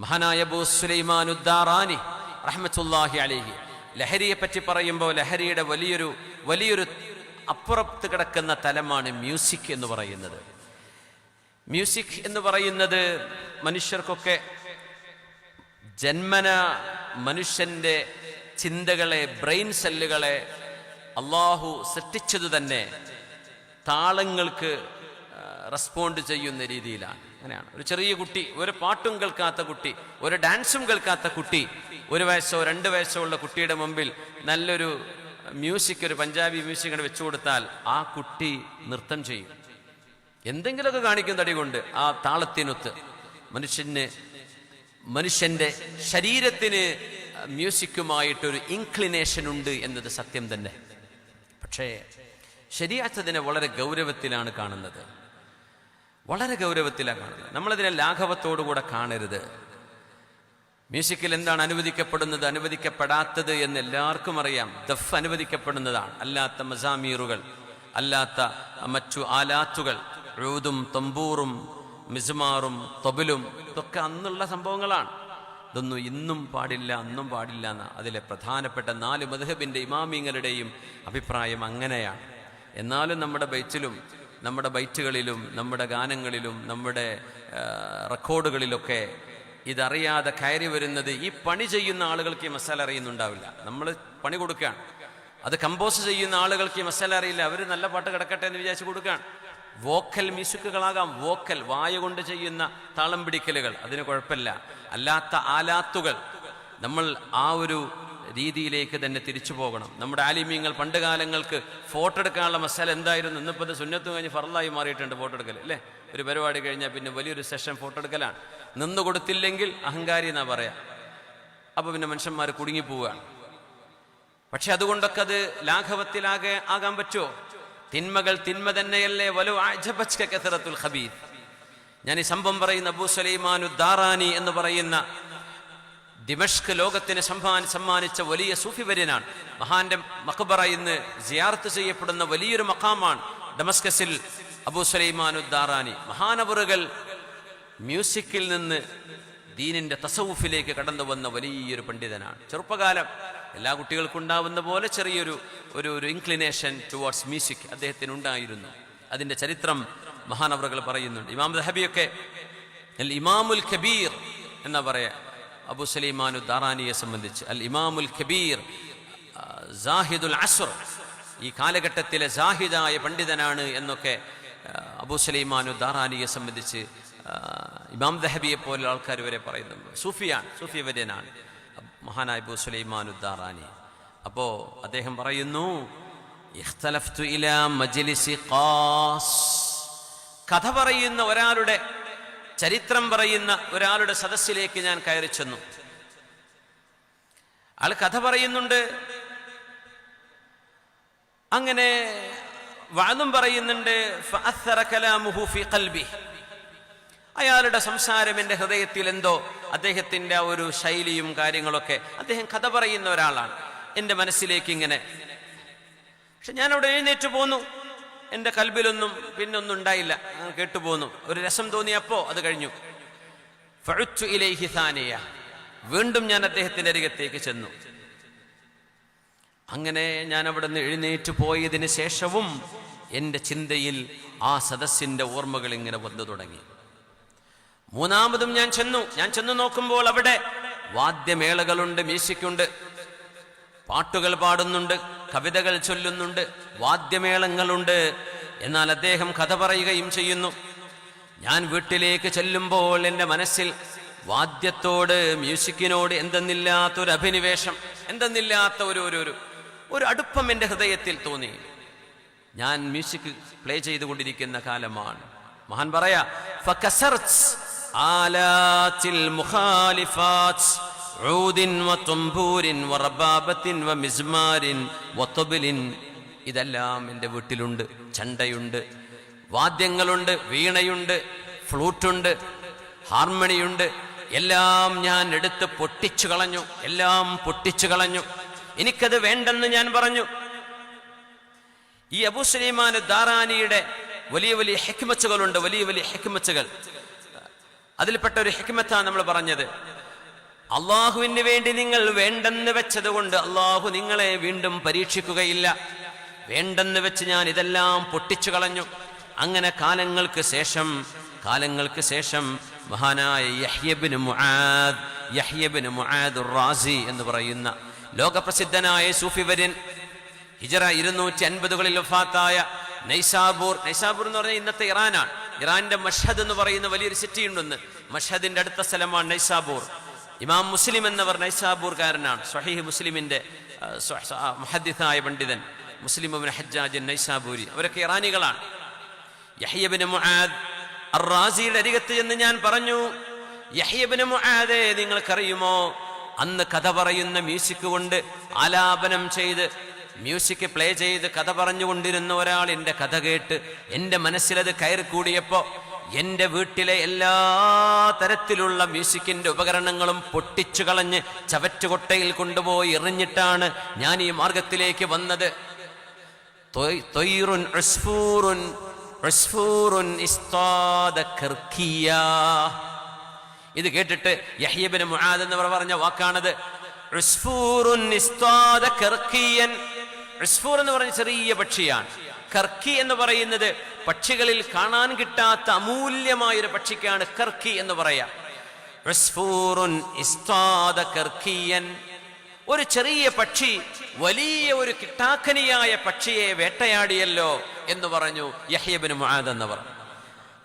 മഹാനായ ഉദ്ദാറാനി റഹ്മത്തുല്ലാഹി അലിഹി. ലഹരിയെ പറ്റി പറയുമ്പോൾ ലഹരിയുടെ വലിയൊരു വലിയൊരു അപ്പുറത്ത് കിടക്കുന്ന തലമാണ് മ്യൂസിക് എന്ന് പറയുന്നത്. മ്യൂസിക് എന്ന് പറയുന്നത് മനുഷ്യർക്കൊക്കെ ജന്മന മനുഷ്യന്റെ ചിന്തകളെ ബ്രെയിൻ സെല്ലുകളെ അള്ളാഹു സൃഷ്ടിച്ചത് തന്നെ താളങ്ങൾക്ക് റെസ്പോണ്ട് ചെയ്യുന്ന രീതിയിലാണ്. അങ്ങനെയാണ്. ഒരു ചെറിയ കുട്ടി ഒരു പാട്ടും കേൾക്കാത്ത കുട്ടി ഒരു ഡാൻസും കേൾക്കാത്ത കുട്ടി ഒരു വയസ്സോ രണ്ട് വയസ്സോ ഉള്ള കുട്ടിയുടെ മുമ്പിൽ നല്ലൊരു മ്യൂസിക് ഒരു പഞ്ചാബി മ്യൂസിക് അങ്ങട് വെച്ചു കൊടുത്താൽ ആ കുട്ടി നൃത്തം ചെയ്യും. എന്തെങ്കിലുമൊക്കെ കാണിക്കും തടി കൊണ്ട് ആ താളത്തിനൊത്ത്. മനുഷ്യന് മനുഷ്യന്റെ ശരീരത്തിന് മ്യൂസിക്കുമായിട്ടൊരു ഇൻക്ലിനേഷൻ ഉണ്ട് എന്നത് സത്യം തന്നെ. പക്ഷേ ശരിയാച്ചതിനെ വളരെ ഗൗരവത്തിലാണ് കാണുന്നത്. വളരെ ഗൗരവത്തിലാണ് കാണുന്നത്. നമ്മളതിനെ ലാഘവത്തോടുകൂടെ കാണരുത്. മ്യൂസിക്കിൽ എന്താണ് അനുവദിക്കപ്പെടുന്നത്? അനുവദിക്കപ്പെടാത്തത് എന്ന് എല്ലാവർക്കും അറിയാം. ദഫ് അനുവദിക്കപ്പെടുന്നതാണ്. അല്ലാത്ത മസാമീറുകൾ അല്ലാത്ത മറ്റു ആലാത്തുകൾ എഴുതും തമ്പൂറും മിസുമാറും തൊബിലും ഇതൊക്കെ അന്നുള്ള സംഭവങ്ങളാണ്. ഇതൊന്നും ഇന്നും പാടില്ല അന്നും പാടില്ല എന്ന. അതിലെ പ്രധാനപ്പെട്ട നാല് മധുഹബിന്റെ ഇമാമിങ്ങളുടെയും അഭിപ്രായം അങ്ങനെയാണ്. എന്നാലും നമ്മുടെ ബൈറ്റിലും നമ്മുടെ ബൈറ്റുകളിലും നമ്മുടെ ഗാനങ്ങളിലും നമ്മുടെ റെക്കോർഡുകളിലൊക്കെ ഇതറിയാതെ കയറി വരുന്നത് ഈ പണി ചെയ്യുന്ന ആളുകൾക്ക് ഈ മസാല അറിയുന്നുണ്ടാവില്ല. നമ്മൾ പണി കൊടുക്കുകയാണ്. അത് കമ്പോസ് ചെയ്യുന്ന ആളുകൾക്ക് ഈ മസാല അറിയില്ല. അവർ നല്ല പാട്ട് കിടക്കട്ടെ എന്ന് വിചാരിച്ച് കൊടുക്കുകയാണ്. വോക്കൽ മ്യൂസിക്കുകളാകാം. വോക്കൽ വായ കൊണ്ട് ചെയ്യുന്ന താളം പിടിക്കലുകൾ. അതിന് കുഴപ്പമില്ല. അല്ലാത്ത ആലാത്തുകൾ. നമ്മൾ ആ ഒരു രീതിയിലേക്ക് തന്നെ തിരിച്ചു പോകണം. നമ്മുടെ ആലിമ്യങ്ങൾ പണ്ട് കാലങ്ങൾക്ക് ഫോട്ടോ എടുക്കാനുള്ള മസാല എന്തായിരുന്നു? ഇന്നിപ്പോൾ ഇത് സുന്നത്ത് കഴിഞ്ഞ് ഫറലായി മാറിയിട്ടുണ്ട് ഫോട്ടോ എടുക്കൽ അല്ലേ? ഒരു പരിപാടി കഴിഞ്ഞാൽ പിന്നെ വലിയൊരു സെഷൻ ഫോട്ടോ എടുക്കലാണ്. നിന്ന് കൊടുത്തില്ലെങ്കിൽ അഹങ്കാരി എന്നാ പറയാം. അപ്പോൾ പിന്നെ മനുഷ്യന്മാർ കുടുങ്ങിപ്പോവുകയാണ് പക്ഷെ അതുകൊണ്ടൊക്കെ അത് ലാഘവത്തിലാകെ ആകാൻ പറ്റുമോ തിന്മകൾ തിന്മ തന്നെയല്ലേ? വലു ഖബീദ് ഞാൻ ഈ സംഭവം പറയുന്ന അബൂ സലൈമാനു ദാറാനി എന്ന് പറയുന്ന ദിമഷ്ക് ലോകത്തിന് സമ്മാന സമ്മാനിച്ച വലിയ സൂഫിവര്യനാണ്. മഹാന്റെ മക്ബറ ഇന്ന് ജിയാർത്ത് ചെയ്യപ്പെടുന്ന വലിയൊരു മക്കാമാണ് ഡമസ്കസിൽ അബു സുലൈമാനുദ്ദാറാനി. മഹാനവറുകൾ മ്യൂസിക്കിൽ നിന്ന് ദീനിന്റെ തസവുഫിലേക്ക് കടന്നു വന്ന വലിയൊരു പണ്ഡിതനാണ്. ചെറുപ്പകാലം എല്ലാ കുട്ടികൾക്കും ഉണ്ടാവുന്ന പോലെ ചെറിയൊരു ഒരു ഒരു ഇൻക്ലിനേഷൻ ടുവേർഡ്സ് മ്യൂസിക് അദ്ദേഹത്തിന് ഉണ്ടായിരുന്നു അതിന്റെ ചരിത്രം മഹാനവറുകൾ പറയുന്നുണ്ട്. ഇമാം ദഹബിയൊക്കെ ഇമാമുൽ കബീർ എന്നാ പറയാ അബു സലീമാനു ദാറാനിയെ സംബന്ധിച്ച്. അൽ ഇമാമുൽ കബീർ ജാഹിദുൽ അസ്ർ ഈ കാലഘട്ടത്തിലെ സാഹിദായ പണ്ഡിതനാണ് എന്നൊക്കെ അബു സലീമാനു ദാറാനിയെ സംബന്ധിച്ച് ഇമാം ദഹബിയെ പോലുള്ള ആൾക്കാർ വരെ പറയുന്നുണ്ട്. സൂഫിയാണ് സൂഫി വര്യനാണ് മഹാനായ അബു സുലൈമാനു ദാറാനി. അപ്പോ അദ്ദേഹം പറയുന്നു കഥ പറയുന്ന ഒരാളുടെ ചരിത്രം പറയുന്ന ഒരാളുടെ സദസ്സിലേക്ക് ഞാൻ കയറി ചെന്നു. ആൾ കഥ പറയുന്നുണ്ട്. അങ്ങനെ വാദം പറയുന്നുണ്ട് അയാളുടെ സംസാരം എന്റെ ഹൃദയത്തിൽ എന്തോ അദ്ദേഹത്തിന്റെ ആ ഒരു ശൈലിയും കാര്യങ്ങളൊക്കെ അദ്ദേഹം കഥ പറയുന്ന ഒരാളാണ്. എന്റെ മനസ്സിലേക്ക് ഇങ്ങനെ. പക്ഷെ ഞാൻ അവിടെ എഴുന്നേറ്റ് പോന്നു. എന്റെ കൽബിലൊന്നും പിന്നൊന്നും ഉണ്ടായില്ല. കേട്ടുപോന്നു. ഒരു രസം തോന്നിയപ്പോ അത് കഴിഞ്ഞു. ഇലൈഹി വീണ്ടും ഞാൻ അദ്ദേഹത്തിന്റെ അരികത്തേക്ക് ചെന്നു. അങ്ങനെ ഞാൻ അവിടെ നിന്ന് എഴുന്നേറ്റ് പോയതിന് ശേഷവും എന്റെ ചിന്തയിൽ ആ സദസ്സിന്റെ ഓർമ്മകൾ ഇങ്ങനെ വന്നു തുടങ്ങി. മൂന്നാമതും ഞാൻ ചെന്നു. ഞാൻ ചെന്നു നോക്കുമ്പോൾ അവിടെ വാദ്യമേളകളുണ്ട് മ്യൂസിക്കുണ്ട് പാട്ടുകൾ പാടുന്നുണ്ട് കവിതകൾ ചൊല്ലുന്നുണ്ട് വാദ്യമേളങ്ങളുണ്ട്. എന്നാൽ അദ്ദേഹം കഥ പറയുകയും ചെയ്യുന്നു ഞാൻ വീട്ടിലേക്ക് ചെല്ലുമ്പോൾ എൻ്റെ മനസ്സിൽ വാദ്യത്തോട് മ്യൂസിക്കിനോട് എന്തെന്നില്ലാത്തൊരു അഭിനിവേശം എന്തെന്നില്ലാത്ത ഒരു ഒരു ഒരു ഒരു അടുപ്പം എൻ്റെ ഹൃദയത്തിൽ തോന്നി ഞാൻ മ്യൂസിക് പ്ലേ ചെയ്തുകൊണ്ടിരിക്കുന്ന കാലമാണ് മഹാൻ പറയാ فكسرت آلات المخالفات عود وطنبور وربابة ومزمار وطبل ഇതെല്ലാം എന്റെ വീട്ടിലുണ്ട്. ചണ്ടയുണ്ട്. വാദ്യങ്ങളുണ്ട്. വീണയുണ്ട്. ഫ്ലൂട്ടുണ്ട്. ഹാർമണിയുണ്ട്. എല്ലാം ഞാൻ എടുത്ത് പൊട്ടിച്ചു കളഞ്ഞു. എല്ലാം പൊട്ടിച്ചു കളഞ്ഞു. എനിക്കത് വേണ്ടെന്ന് ഞാൻ പറഞ്ഞു. ഈ അബൂ സുലൈമാൻ ദാറാനിയുടെ വലിയ വലിയ ഹെക്മച്ചുകളുണ്ട് വലിയ വലിയ ഹെക്മച്ചുകൾ അതിൽപ്പെട്ട ഒരു ഹെക്മത്താണ് നമ്മൾ പറഞ്ഞത്. അള്ളാഹുവിന് വേണ്ടി നിങ്ങൾ വേണ്ടെന്ന് വെച്ചതുകൊണ്ട് അള്ളാഹു നിങ്ങളെ വീണ്ടും പരീക്ഷിക്കുകയില്ല. വേണ്ടെന്ന് വെച്ച് ഞാൻ ഇതെല്ലാം പൊട്ടിച്ചു കളഞ്ഞു. അങ്ങനെ കാലങ്ങൾക്ക് ശേഷം കാലങ്ങൾക്ക് ശേഷം മഹാനായ Yahya ibn Muadh Yahya ibn Muadh Razi എന്ന് പറയുന്ന ലോകപ്രസിദ്ധനായ സൂഫിവര്യൻ ഹിജറ ഇരുന്നൂറ്റി അൻപതുകളിൽ വഫാത്തായ നൈസാബൂർ. നൈസാബൂർ എന്ന് പറഞ്ഞാൽ ഇന്നത്തെ ഇറാനാണ്. ഇറാന്റെ മഷദ് എന്ന് പറയുന്ന വലിയൊരു സിറ്റി ഉണ്ടെന്ന് മഷദിന്റെ അടുത്ത സ്ഥലമാണ് നൈസാബൂർ. ഇമാം മുസ്ലിം എന്നവർ നൈസാബൂർകാരനാണ്. സ്വഹീഹ് മുസ്ലിമിന്റെ മുഹദ്ദിഥായ പണ്ഡിതൻ. മുസ്ലിം ഇബ്നു ഹജ്ജാജ് നൈസാബൂരി അവരൊക്കെ ഇറാനികളാണ്. യഹ്യബിന് മുഹാദ് അറാസിയുടെ അരികത്ത് എന്ന് ഞാൻ പറഞ്ഞു യഹ്യബിന് മുഹാദെ നിങ്ങൾക്കറിയുമോ? അന്ന് കഥ പറയുന്ന മ്യൂസിക് കൊണ്ട് ആലാപനം ചെയ്ത് മ്യൂസിക് പ്ലേ ചെയ്ത് കഥ പറഞ്ഞുകൊണ്ടിരുന്ന ഒരാൾ എന്റെ കഥ കേട്ട് എന്റെ മനസ്സിലത് കയറി കൂടിയപ്പോൾ എന്റെ വീട്ടിലെ എല്ലാ തരത്തിലുള്ള മ്യൂസിക്കിന്റെ ഉപകരണങ്ങളും പൊട്ടിച്ചു കളഞ്ഞ് ചവറ്റുകൊട്ടയിൽ കൊണ്ടുപോയി എറിഞ്ഞിട്ടാണ് ഞാൻ ഈ മാർഗത്തിലേക്ക് വന്നത്. ഇത് കേട്ടിട്ട് യഹ്യബിന് മുഹാദ് എന്നവർ പറഞ്ഞ വാക്കാണത്. എന്ന് പറഞ്ഞ ചെറിയ പക്ഷിയാണ്. കർക്കി എന്ന് പറയുന്നത് പക്ഷികളിൽ കാണാൻ കിട്ടാത്ത അമൂല്യമായ ഒരു പക്ഷിക്കാണ് കർക്കി എന്ന് പറയാം. ഒരു ചെറിയ പക്ഷി വലിയ ഒരു കിട്ടാക്കനിയായ പക്ഷിയെ വേട്ടയാടിയല്ലോ എന്ന് പറഞ്ഞു യഹ്യബിന് മുആദ് എന്നവർ.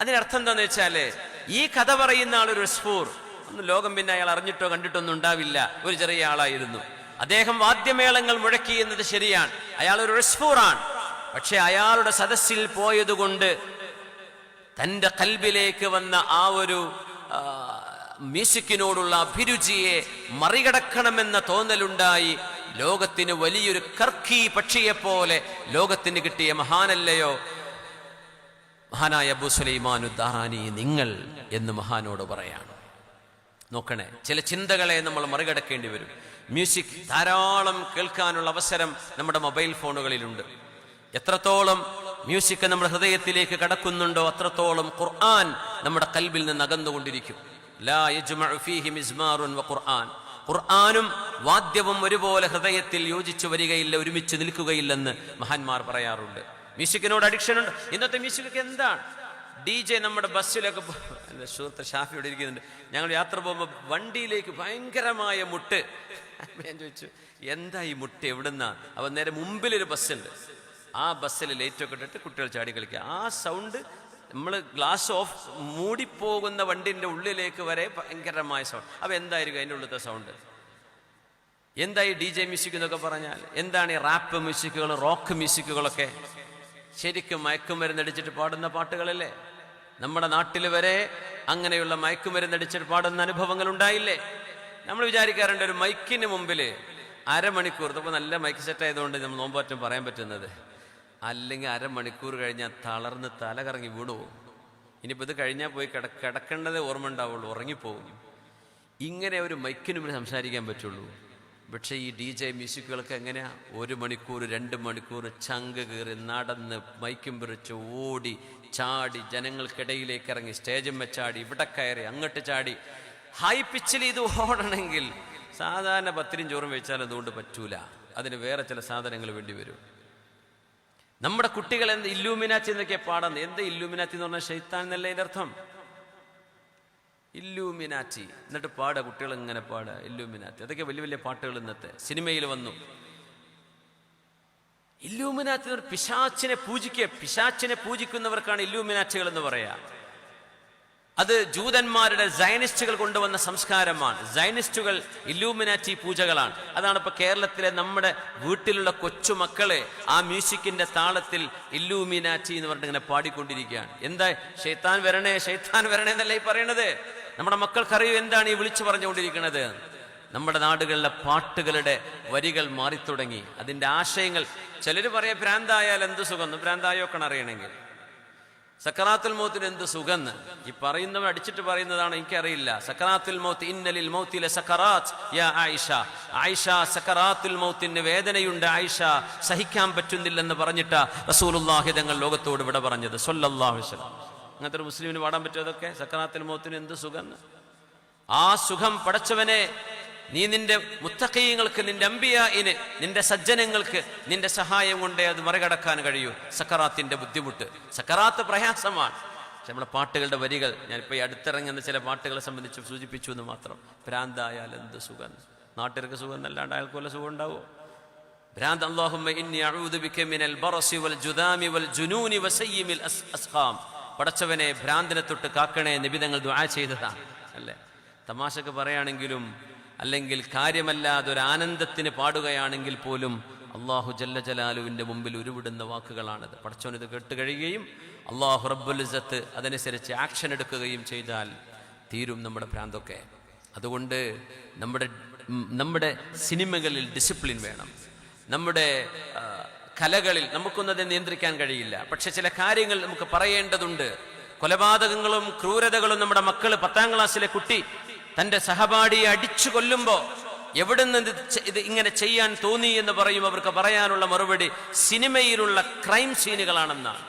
അതിനർത്ഥം എന്താണെന്ന് വെച്ചാൽ ഈ കഥ പറയുന്ന ആൾ ഒരു സ്ഫൂർ ഒന്ന് ലോകം പിന്നെ അയാൾ അറിഞ്ഞിട്ടോ കണ്ടിട്ടൊന്നും ഉണ്ടാവില്ല. ഒരു ചെറിയ ആളായിരുന്നു. അദ്ദേഹം വാദ്യമേളങ്ങൾ മുഴക്കി എന്നത് ശരിയാണ്. അയാൾ ഒരു റസ്ഫൂറാണ്. പക്ഷെ അയാളുടെ സദസ്സിൽ പോയതുകൊണ്ട് തന്റെ കൽബിലേക്ക് വന്ന ആ ഒരു മ്യൂസിക്കിനോടുള്ള അഭിരുചിയെ മറികടക്കണമെന്ന തോന്നലുണ്ടായി. ലോകത്തിന് വലിയൊരു കർക്കി പക്ഷിയെപ്പോലെ ലോകത്തിന് കിട്ടിയ മഹാനല്ലയോ? മഹാനായ അബു സുലൈമാനു ദാറാനി നിങ്ങൾ എന്ന് മഹാനോട് പറയാണ്. നോക്കണേ ചില ചിന്തകളെ നമ്മൾ മറികടക്കേണ്ടി വരും. മ്യൂസിക് ധാരാളം കേൾക്കാനുള്ള അവസരം നമ്മുടെ മൊബൈൽ ഫോണുകളിലുണ്ട്. എത്രത്തോളം മ്യൂസിക് നമ്മുടെ ഹൃദയത്തിലേക്ക് കടക്കുന്നുണ്ടോ അത്രത്തോളം ഖുർആൻ നമ്മുടെ കൽബിൽ നിന്ന് അകന്നുകൊണ്ടിരിക്കും. ഖുർആൻ. ഖുർആനും വാദ്യവും ഒരുപോലെ ഹൃദയത്തിൽ യോജിച്ചു വരികയില്ല ഒരുമിച്ച് നിൽക്കുകയില്ലെന്ന് മഹാന്മാർ പറയാറുണ്ട്. മ്യൂസിക്കിനോട് അഡിക്ഷൻ ഉണ്ട്. ഇന്നത്തെ മ്യൂസിക്കൊക്കെ എന്താണ്? ഡി ജെ നമ്മുടെ ബസ്സിലൊക്കെ സുഹൃത്ത് ഷാഫി ഇവിടെ ഇരിക്കുന്നുണ്ട്. ഞങ്ങൾ യാത്ര പോകുമ്പോൾ വണ്ടിയിലേക്ക് ഭയങ്കരമായ മുട്ട്. ഞാൻ ചോദിച്ചു എന്താ ഈ മുട്ട്? എവിടുന്നാ? അവൻ നേരെ മുമ്പിലൊരു ബസ്സുണ്ട്. ആ ബസ്സിൽ ലൈറ്റൊക്കെ ഇട്ടിട്ട് കുട്ടികൾ ചാടി കളിക്കുക. ആ സൗണ്ട് നമ്മൾ ഗ്ലാസ് ഓഫ് മൂടിപ്പോകുന്ന വണ്ടിന്റെ ഉള്ളിലേക്ക് വരെ ഭയങ്കരമായ സൗണ്ട് അപ്പോൾ എന്തായിരിക്കും അതിന്റെ ഉള്ളിലത്തെ സൗണ്ട് എന്തായി ഡി ജെ മ്യൂസിക് എന്നൊക്കെ പറഞ്ഞാൽ? എന്താണ് ഈ റാപ്പ് മ്യൂസിക്കുകൾ റോക്ക് മ്യൂസിക്കുകളൊക്കെ ശരിക്കും മയക്കുമരുന്നടിച്ചിട്ട് പാടുന്ന പാട്ടുകളല്ലേ? നമ്മുടെ നാട്ടിൽ വരെ അങ്ങനെയുള്ള മയക്കുമരുന്നടിച്ചിട്ട് പാടുന്ന അനുഭവങ്ങൾ ഉണ്ടായില്ലേ? നമ്മൾ വിചാരിക്കാറുണ്ട് ഒരു മൈക്കിന് മുമ്പിൽ അരമണിക്കൂർ. ഇപ്പോൾ നല്ല മൈക്ക് സെറ്റ് ആയതുകൊണ്ട് നമ്മൾ നോമ്പാറ്റം പറയാൻ പറ്റുന്നത്. അല്ലെങ്കിൽ അരമണിക്കൂർ കഴിഞ്ഞാൽ തളർന്ന് തല കറങ്ങി വീണു പോകും. ഇനിയിപ്പോൾ ഇത് കഴിഞ്ഞാൽ പോയി കിട കിടക്കേണ്ടതേ ഓർമ്മ ഉണ്ടാവുള്ളൂ ഉറങ്ങിപ്പോകും. ഇങ്ങനെ ഒരു മൈക്കിന് മുന്നിൽ സംസാരിക്കാൻ പറ്റുള്ളൂ. പക്ഷേ ഈ ഡി ജെ മ്യൂസിക്കുകൾക്ക് എങ്ങനെയാ? ഒരു മണിക്കൂർ രണ്ട് മണിക്കൂർ ചങ്ക് കയറി നടന്ന് മൈക്കും പിറിച്ച് ഓടി ചാടി ജനങ്ങൾക്കിടയിലേക്ക് ഇറങ്ങി സ്റ്റേജും വെച്ചാടി ഇവിടെ കയറി അങ്ങോട്ട് ചാടി. ഹൈ പിച്ചിൽ ഇത് ഓടണമെങ്കിൽ സാധാരണ പത്തിരും ചോറും വെച്ചാൽ അതുകൊണ്ട് പറ്റൂല. അതിന് വേറെ ചില സാധനങ്ങൾ വേണ്ടി വരും. നമ്മുടെ കുട്ടികൾ എന്ത് ഇല്ലൂമിനാച്ചി എന്നൊക്കെ പാടുന്നത് എന്ത് ഇല്ലൂമിനാച്ചി എന്ന് പറഞ്ഞാൽ ഷെയ്ത്താൻ എന്നല്ലേ അതിന്റെ അർത്ഥം. ഇല്ലൂമിനാറ്റി എന്നിട്ട് പാടുക കുട്ടികൾ ഇങ്ങനെ പാടുക. ഇല്ലൂമിനാറ്റി അതൊക്കെ വലിയ വലിയ പാട്ടുകൾ ഇന്നത്തെ സിനിമയിൽ വന്നു. ഇല്ലൂമിനാറ്റി പിശാച്ചിനെ പൂജിക്കുക. പിശാച്ചിനെ പൂജിക്കുന്നവർക്കാണ് ഇല്ലൂമിനാറ്റികൾ എന്ന് പറയാ. അത് ജൂതന്മാരുടെ സയനിസ്റ്റുകൾ കൊണ്ടുവന്ന സംസ്കാരമാണ്. സയനിസ്റ്റുകൾ ഇല്ലൂമിനാറ്റി പൂജകളാണ്. അതാണ് ഇപ്പൊ കേരളത്തിലെ നമ്മുടെ വീട്ടിലുള്ള കൊച്ചുമക്കളെ ആ മ്യൂസിക്കിന്റെ താളത്തിൽ ഇല്ലൂമിനാറ്റി എന്ന് പറഞ്ഞിട്ട് ഇങ്ങനെ പാടിക്കൊണ്ടിരിക്കുകയാണ്. എന്താ ഷെയ്ത്താൻ വരണേ ഷെയ്ത്താൻ വരണേ എന്നല്ലേ ഈ പറയണത്? നമ്മുടെ മക്കൾക്കറിയൂ എന്താണ് ഈ വിളിച്ചു പറഞ്ഞുകൊണ്ടിരിക്കുന്നത് നമ്മുടെ നാടുകളിലെ പാട്ടുകളുടെ വരികൾ മാറിത്തുടങ്ങി. അതിന്റെ ആശയങ്ങൾ ചിലര് പറയാം ഭ്രാന്തായാൽ എന്ത് സുഖം? ഭ്രാന്തായോക്കണം അറിയണമെങ്കിൽ. സക്കറാത്തുൽ മൗത്തിന് എന്ത് സുഖന്ന്? ഈ പറയുന്നവൻ അടിച്ചിട്ട് പറയുന്നതാണ് എനിക്കറിയില്ല. സക്കറാത്തുൽ മൗത്ത് ഇന്നലിൽ മൗത്തിലെ സക്കറാത്ത് യാ ആയിഷ. ആയിഷ സക്കറാത്തുൽ മൗത്തിന് വേദനയുണ്ട് ആയിഷ. സഹിക്കാൻ പറ്റുന്നില്ലെന്ന് പറഞ്ഞിട്ട് റസൂലുള്ളാഹി തങ്ങൾ ലോകത്തോട് ഇവിടെ പറഞ്ഞത്. സല്ലല്ലാഹു അലൈഹി വസല്ലം. അങ്ങനത്തെ ഒരു മുസ്ലിമിന് പാടാൻ പറ്റുമതൊക്കെ സക്കറാത്തുൽ മൗത്തിന് എന്ത് സുഖം ആ സുഖം പടച്ചവനെ നീ നിന്റെ മുത്തക്കീയങ്ങൾക്ക് നിന്റെ അമ്പിയായിന് നിന്റെ സജ്ജനങ്ങൾക്ക് നിന്റെ സഹായം കൊണ്ടേ അത് മറികടക്കാൻ കഴിയൂ. സക്കറാത്തിന്റെ ബുദ്ധിമുട്ട്. സക്കറാത്ത് പ്രയാസമാണ്. പക്ഷെ നമ്മുടെ പാട്ടുകളുടെ വരികൾ ഞാനിപ്പോൾ ഈ അടുത്തിറങ്ങുന്ന ചില പാട്ടുകളെ സംബന്ധിച്ച് സൂചിപ്പിച്ചു എന്ന് മാത്രം. ഭ്രാന്തായാൽ എന്ത് സുഖം? നാട്ടുകാർക്ക് സുഖം എന്നല്ലാണ്ട് അയാൾക്ക് വല്ല സുഖം ഉണ്ടാവുമോ ഭ്രാന്ത് അസ്ഖാം. പടച്ചവനെ ഭ്രാന്തിനെ തൊട്ട് കാക്കണേ നിബിതങ്ങൾ ദ്വാ ചെയ്തതാണ് അല്ലേ? തമാശക്ക് പറയുകയാണെങ്കിലും അല്ലെങ്കിൽ കാര്യമല്ലാതെ ഒരു ആനന്ദത്തിന് പാടുകയാണെങ്കിൽ പോലും അള്ളാഹു ജല്ല ജലാലുവിന്റെ മുമ്പിൽ ഉരുവിടുന്ന വാക്കുകളാണിത്. പടച്ചവൻ ഇത് കേട്ട് കഴിയുകയും അള്ളാഹു റബ്ബുൽ ഇസ്സത്ത് അതനുസരിച്ച് ആക്ഷൻ എടുക്കുകയും ചെയ്താൽ തീരും നമ്മുടെ ഭ്രാന്തൊക്കെ. അതുകൊണ്ട് നമ്മുടെ നമ്മുടെ സിനിമകളിൽ ഡിസിപ്ലിൻ വേണം. നമ്മുടെ കലകളിൽ നമുക്കൊന്നത് നിയന്ത്രിക്കാൻ കഴിയില്ല. പക്ഷെ ചില കാര്യങ്ങൾ നമുക്ക് പറയേണ്ടതുണ്ട്. കൊലപാതകങ്ങളും ക്രൂരതകളും നമ്മുടെ മക്കൾ പത്താം ക്ലാസ്സിലെ കുട്ടി തന്റെ സഹപാഠിയെ അടിച്ചു കൊല്ലുമ്പോ എവിടെ നിന്ന് ഇത് ഇങ്ങനെ ചെയ്യാൻ തോന്നി എന്ന് പറയും അവർക്ക് പറയാനുള്ള മറുപടി സിനിമയിലുള്ള ക്രൈം സീനുകളാണെന്നാണ്.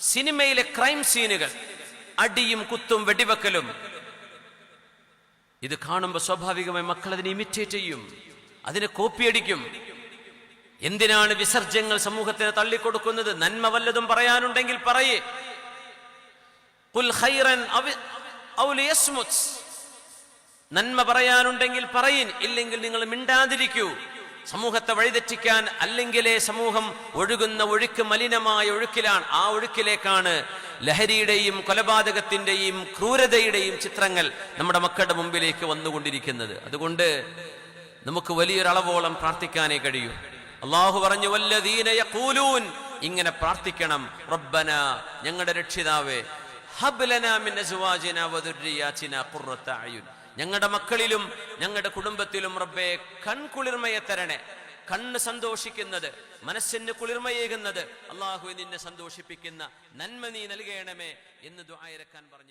സിനിമയിലെ ക്രൈം സീനുകൾ അടിയും കുത്തും വെടിവെക്കലും. ഇത് കാണുമ്പോൾ സ്വാഭാവികമായി മക്കൾ അതിനെ ഇമിറ്റേറ്റ് ചെയ്യും അതിനെ കോപ്പിയടിക്കും എന്തിനാണ് വിസർജ്യങ്ങൾ സമൂഹത്തിന് തള്ളിക്കൊടുക്കുന്നത്? നന്മ വല്ലതും പറയാനുണ്ടെങ്കിൽ പറയേ. നന്മ പറയാനുണ്ടെങ്കിൽ പറയിൻ ഇല്ലെങ്കിൽ നിങ്ങൾ മിണ്ടാതിരിക്കൂ. സമൂഹത്തെ വഴിതെറ്റിക്കാൻ അല്ലെങ്കിലേ സമൂഹം ഒഴുകുന്ന ഒഴുക്ക് മലിനമായ ഒഴുക്കിലാണ്. ആ ഒഴുക്കിലേക്കാണ് ലഹരിയുടെയും കൊലപാതകത്തിന്റെയും ക്രൂരതയുടെയും ചിത്രങ്ങൾ നമ്മുടെ മക്കളുടെ മുമ്പിലേക്ക് വന്നുകൊണ്ടിരിക്കുന്നത്. അതുകൊണ്ട് നമുക്ക് വലിയൊരളവോളം പ്രാർത്ഥിക്കാനേ കഴിയൂ. അള്ളാഹു പറഞ്ഞു വല്ലദീന യഖൂലൂൻ. ഇങ്ങനെ പ്രാർത്ഥിക്കണം. റബ്ബന ഞങ്ങളുടെ രക്ഷിതാവേ ഹബ്ലന മിൻ ഖുർറത അയുൻ. ഞങ്ങളുടെ മക്കളിലും ഞങ്ങളുടെ കുടുംബത്തിലും റബ്ബേ കൺകുളിർമയെ തരണേ. കണ്ണ് സന്തോഷിക്കുന്നത് മനസ്സിന് കുളിർമയേകുന്നത് അള്ളാഹു നിന്നെ സന്തോഷിപ്പിക്കുന്ന നന്മ നീ നൽകണമേ എന്ന് ദുആയിരക്കാൻ പറഞ്ഞു.